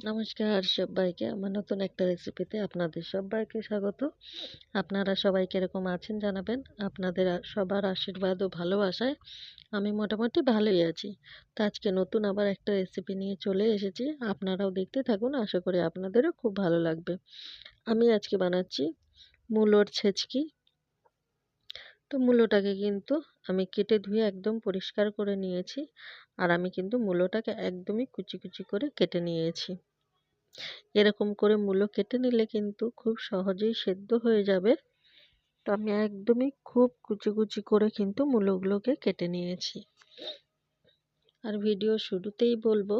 নমস্কার সবাইকে, আমার নতুন একটা রেসিপিতে আপনাদের সবাইকে স্বাগত। আপনারা সবাই কীরকম আছেন জানাবেন? আপনাদের সবার আশীর্বাদ ও ভালোবাসায় আমি মোটামুটি ভালোই আছি। তো আজকে নতুন আবার একটা রেসিপি নিয়ে চলে এসেছি, আপনারাও দেখতে থাকুন, আশা করি আপনাদেরও খুব ভালো লাগবে। আমি আজকে বানাচ্ছি মূলোর ছেচকি। তো মূলোটাকে কিন্তু আমি কেটে ধুয়ে একদম পরিষ্কার করে নিয়েছি, আর আমি কিন্তু মূলোটাকে একদমই কুচি কুচি করে কেটে নিয়েছি। এরকম করে মূলো কেটে নিলে কিন্তু খুব সহজেই সেদ্ধ হয়ে যাবে। তো আমি একদমই খুব কুচি কুচি করে কিন্তু মূলোগুলোকে কেটে নিয়েছি। আর ভিডিও শুরুতেই বলব,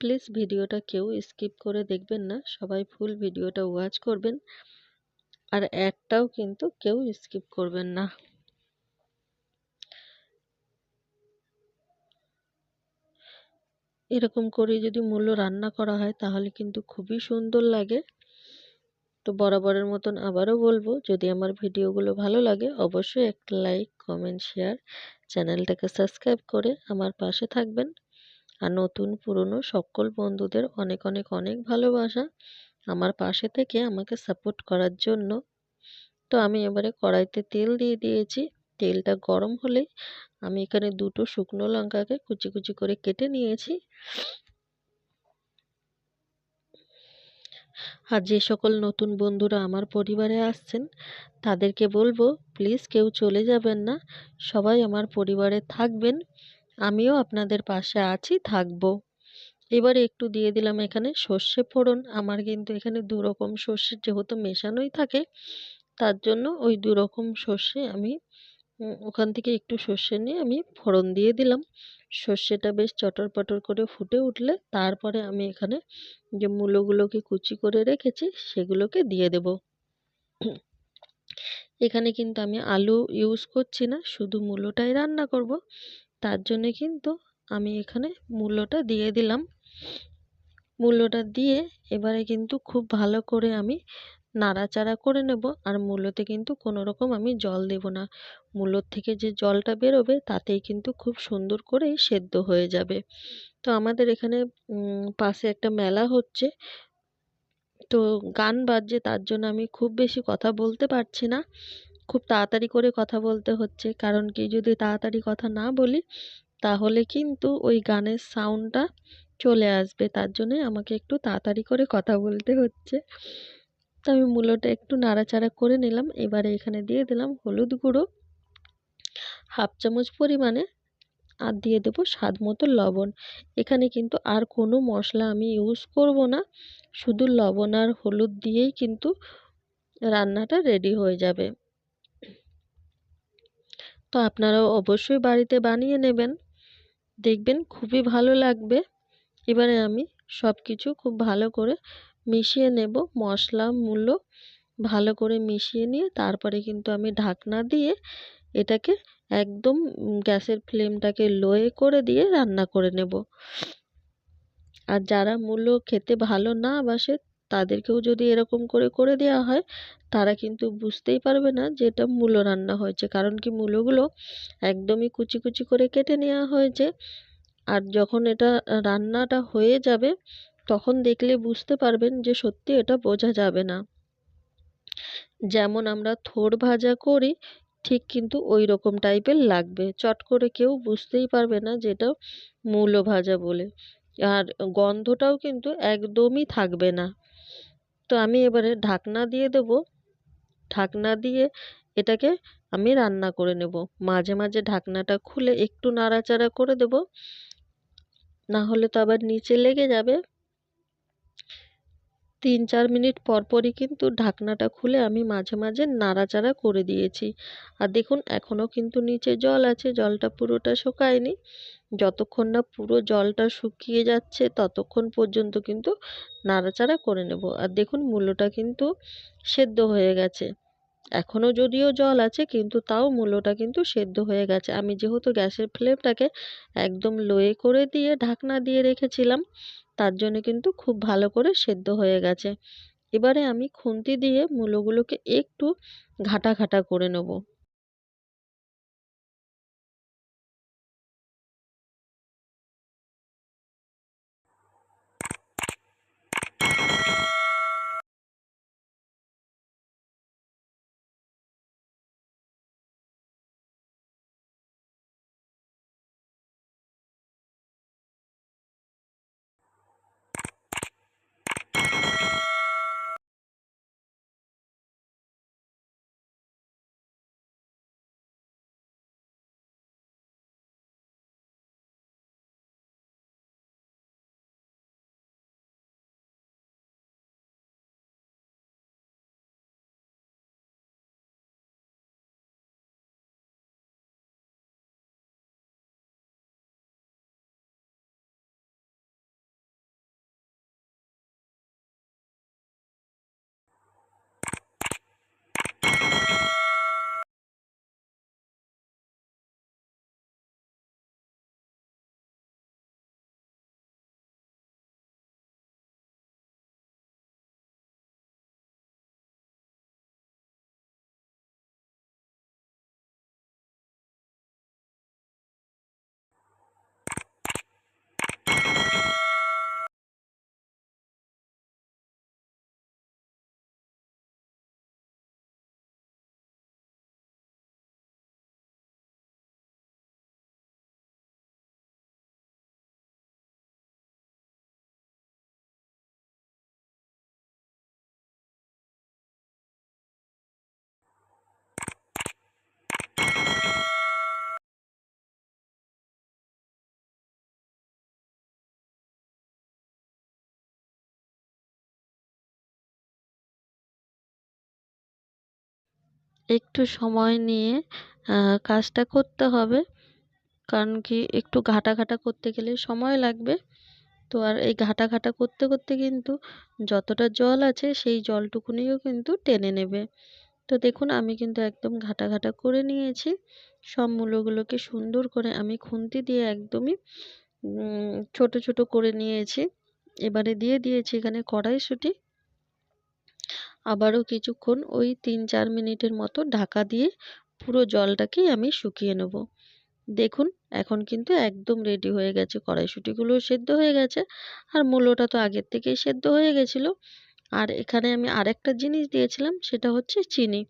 প্লিজ ভিডিওটা কেউ স্কিপ করে দেখবেন না, সবাই ফুল ভিডিওটা ওয়াচ করবেন। আর একটাও কিন্তু কেউ স্কিপ করবেন না। এরকম করে যদি মূল্য রান্না করা হয়, তাহলে কিন্তু খুবই সুন্দর লাগে। তো বরাবরের মতন আবারও বলব, যদি আমার ভিডিওগুলো ভালো লাগে, অবশ্যই একটা লাইক, কমেন্ট, শেয়ার, চ্যানেলটাকে সাবস্ক্রাইব করে আমার পাশে থাকবেন। আর নতুন, পুরনো সকল বন্ধুদের অনেক অনেক অনেক ভালোবাসা আমার পাশে থেকে আমাকে সাপোর্ট করার জন্য। তো আমি এবারে কড়াইতে তেল দিয়ে দিয়েছি। তেলটা গরম হলে আমি এখানে দুটো শুকনো লঙ্কাকে কুচি কুচি করে কেটে নিয়েছি। আর যে সকল নতুন বন্ধুরা আমার পরিবারে আসছেন, তাদেরকে বলব, প্লিজ কেউ চলে যাবেন না। সবাই আমার পরিবারে থাকবেন। আমিও আপনাদের পাশে আছি, থাকব। এবারে একটু দিয়ে দিলাম এখানে সর্ষে ফোড়ন। আমার কিন্তু এখানে দু রকম সর্ষে যেহেতু মেশানোই থাকে, তার জন্য ওই দু রকম সর্ষে আমি ওখান থেকে একটু সর্ষে নিয়ে আমি ফোড়ন দিয়ে দিলাম। সর্ষেটা বেশ চটর পটর করে ফুটে উঠলে তারপরে আমি এখানে যে মূলোগুলোকে কুচি করে রেখেছি সেগুলোকে দিয়ে দেব। এখানে কিন্তু আমি আলু ইউজ করছি না, শুধু মূলোটাই রান্না করব। তার জন্যে কিন্তু আমি এখানে মূলোটা দিয়ে দিলাম। মূলোটা দিয়ে এবারে কিন্তু খুব ভালো করে আমি নাড়াচাড়া করে নেব আর মূলোতে কিন্তু কোনো রকম আমি জল দেব না। মূলোর থেকে যে জলটা বেরোবে তাতেই কিন্তু খুব সুন্দর করেই সেদ্ধ হয়ে যাবে। তো আমাদের এখানে পাশে একটা মেলা হচ্ছে। তো গান বাজছে তার জন্য আমি খুব বেশি কথা বলতে পারছি না। খুব তাড়াতাড়ি করে কথা বলতে হচ্ছে। কারণ কি যদি তাড়াতাড়ি কথা না বলি, তাহলে কিন্তু ওই গানের সাউন্ডটা চলে আসবে। তার জন্যে আমাকে একটু তাড়াতাড়ি করে কথা বলতে হচ্ছে। তো আমি মূলোটা একটু নাড়াচাড়া করে নিলাম। এবারে এখানে দিয়ে দিলাম হলুদ গুঁড়ো। হাফ চামচ পরিমাণে আর দিয়ে দেবো স্বাদ মতো লবণ। এখানে কিন্তু আর কোনো মশলা আমি ইউজ করব না। শুধু লবণ আর হলুদ দিয়েই কিন্তু রান্নাটা রেডি হয়ে যাবে। তো আপনারাও অবশ্যই বাড়িতে বানিয়ে নেবেন। দেখবেন খুবই ভালো লাগবে। এবারে আমি সব কিছু খুব ভালো করে মিশিয়ে নেব মশলা মূলো ভালো করে মিশিয়ে নিয়ে তারপরে কিন্তু আমি ঢাকনা দিয়ে এটাকে একদম গ্যাসের ফ্লেমটাকে লোয়ে করে দিয়ে রান্না করে নেব। আর যারা মূলো খেতে ভালো না বাসে তাদেরকেও যদি এরকম করে করে দেওয়া হয় তারা কিন্তু বুঝতেই পারবে না যে এটা মূলো রান্না হয়েছে। কারণ কি মূলোগুলো একদমই কুচি কুচি করে কেটে নেওয়া হয়েছে। আর যখন এটা রান্নাটা হয়ে যাবে তখন দেখলে বুঝতে পারবেন যে সত্যি এটা বোঝা যাবে না। যেমন আমরা থোর ভাজা করি, ঠিক কিন্তু ওই রকম টাইপের লাগবে। চট করে কেউ বুঝতেই পারবে না যে এটা মূলো ভাজা বলে। আর গন্ধটাও কিন্তু একদমই থাকবে না। তো আমি এবারে ঢাকনা দিয়ে দেব। ঢাকনা দিয়ে এটাকে আমি রান্না করে নেব। মাঝে মাঝে ঢাকনাটা খুলে একটু নাড়াচাড়া করে দেব। না হলে তো আবার নিচে লেগে যাবে। তিন চার মিনিট পর পরই কিন্তু ঢাকনাটা খুলে আমি মাঝে মাঝে নাড়াচাড়া করে দিয়েছি। আর দেখুন, এখনও কিন্তু নিচে জল আছে, জলটা পুরোটা শুকায়নি। যতক্ষণ না পুরো জলটা শুকিয়ে যাচ্ছে, ততক্ষণ পর্যন্ত কিন্তু নাড়াচাড়া করে নেব। আর দেখুন মূলোটা কিন্তু সেদ্ধ হয়ে গেছে। এখনও যদিও জল আছে, কিন্তু তাও মূলোটা কিন্তু সেদ্ধ হয়ে গেছে। আমি যেহেতু গ্যাসের ফ্লেমটাকে একদম লোয়ে করে দিয়ে ঢাকনা দিয়ে রেখেছিলাম তার জন্য কিন্তু খুব ভালো করে সেদ্ধ হয়ে গেছে। এবারে আমি খুন্তি দিয়ে মূলোগুলোকে একটু ঘাটা ঘাটা করে নেব। একটু সময় নিয়ে কাজটা করতে হবে। কারণ কি, একটু ঘাটা ঘাটা করতে গেলে সময় লাগবে। তো আর এই ঘাটা ঘাটা করতে করতে কিন্তু যতটা জল আছে, সেই জলটুকুনিও কিন্তু টেনে নেবে। তো দেখুন, আমি কিন্তু একদম ঘাটা ঘাটা করে নিয়েছি। সব মূলোগুলোকে সুন্দর করে আমি খুন্তি দিয়ে একদমই ছোট ছোট করে নিয়েছি। এবারে দিয়ে দিয়েছি এখানে কড়াইশুঁটি। আবারও কিছুক্ষণ ওই তিন চার মিনিটের মতো ঢাকা দিয়ে পুরো জলটাকেই আমি শুকিয়ে নেব। দেখুন, এখন কিন্তু একদম রেডি হয়ে গেছে। কড়াইশুঁটিগুলো সেদ্ধ হয়ে গেছে আর মূলোটা তো আগের থেকেই সেদ্ধ হয়ে গেছিল। আর এখানে আমি আরেকটা জিনিস দিয়েছিলাম, সেটা হচ্ছে চিনি।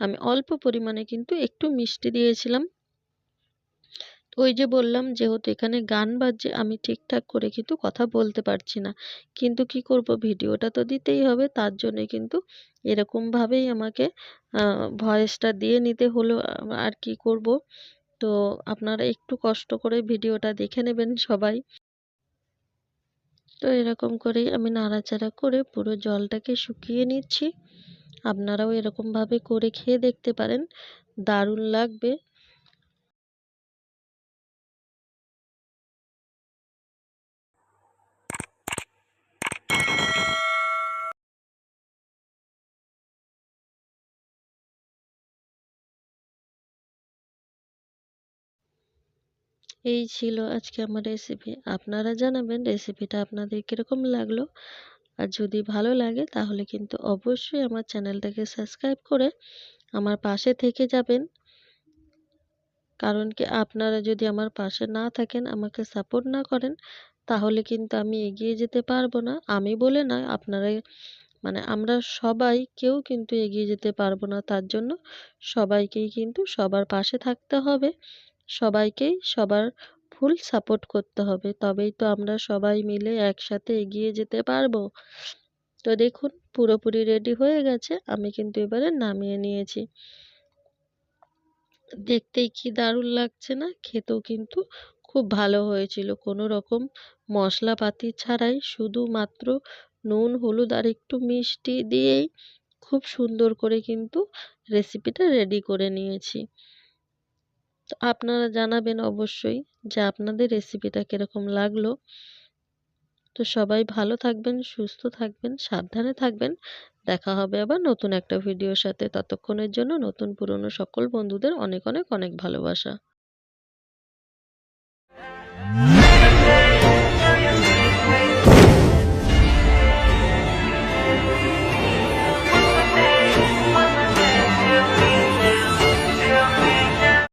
আমি অল্প পরিমাণে কিন্তু একটু মিষ্টি দিয়েছিলাম। ওই যে বললাম যেহেতু এখানে গান বাজছে, আমি ঠিকঠাক করে কিন্তু কথা বলতে পারছি না। কিন্তু কি করব? ভিডিওটা তো দিতেই হবে, তার জন্যে কিন্তু এরকমভাবেই আমাকে ভয়েসটা দিয়ে নিতে হলো আর কি করব? তো আপনারা একটু কষ্ট করে ভিডিওটা দেখে নেবেন সবাই। তো এরকম করেই আমি নাড়াচাড়া করে পুরো জলটাকে শুকিয়ে নিচ্ছি। আপনারাও এরকমভাবে করে খেয়ে দেখতে পারেন, দারুণ লাগবে। এই ছিল আজকে আমার রেসিপি আপনারা জানাবেন রেসিপিটা আপনাদের কীরকম লাগল? আর যদি ভালো লাগে তাহলে কিন্তু অবশ্যই আমার চ্যানেলটাকে সাবস্ক্রাইব করে আমার পাশে থেকে যাবেন। কারণ কি আপনারা যদি আমার পাশে না থাকেন, আমাকে সাপোর্ট না করেন, তাহলে কিন্তু আমি এগিয়ে যেতে পারব না। আমি বলে নয় আপনারা মানে আমরা সবাই কেউ কিন্তু এগিয়ে যেতে পারব না। তার জন্য সবাইকেই কিন্তু সবার পাশে থাকতে হবে। সবাইকেই সবার ফুল সাপোর্ট করতে হবে। তবেই তো আমরা সবাই মিলে একসাথে এগিয়ে যেতে পারব। তো দেখুন, পুরোপুরি রেডি হয়ে গেছে। আমি কিন্তু এবারে নামিয়ে নিয়েছি। দেখতেই কি দারুণ লাগছে না? খেতেও কিন্তু খুব ভালো হয়েছিল। কোনো রকম মশলাপাতি ছাড়াই শুধুমাত্র নুন, হলুদ আর একটু মিষ্টি দিয়েই খুব সুন্দর করে কিন্তু রেসিপিটা রেডি করে নিয়েছি। তো আপনারা জানাবেন অবশ্যই যে আপনাদের রেসিপিটা কীরকম লাগল। তো সবাই ভালো থাকবেন, সুস্থ থাকবেন, সাবধানে থাকবেন। দেখা হবে আবার নতুন একটা ভিডিওর সাথে। ততক্ষণের জন্য নতুন পুরনো সকল বন্ধুদের অনেক অনেক অনেক ভালোবাসা।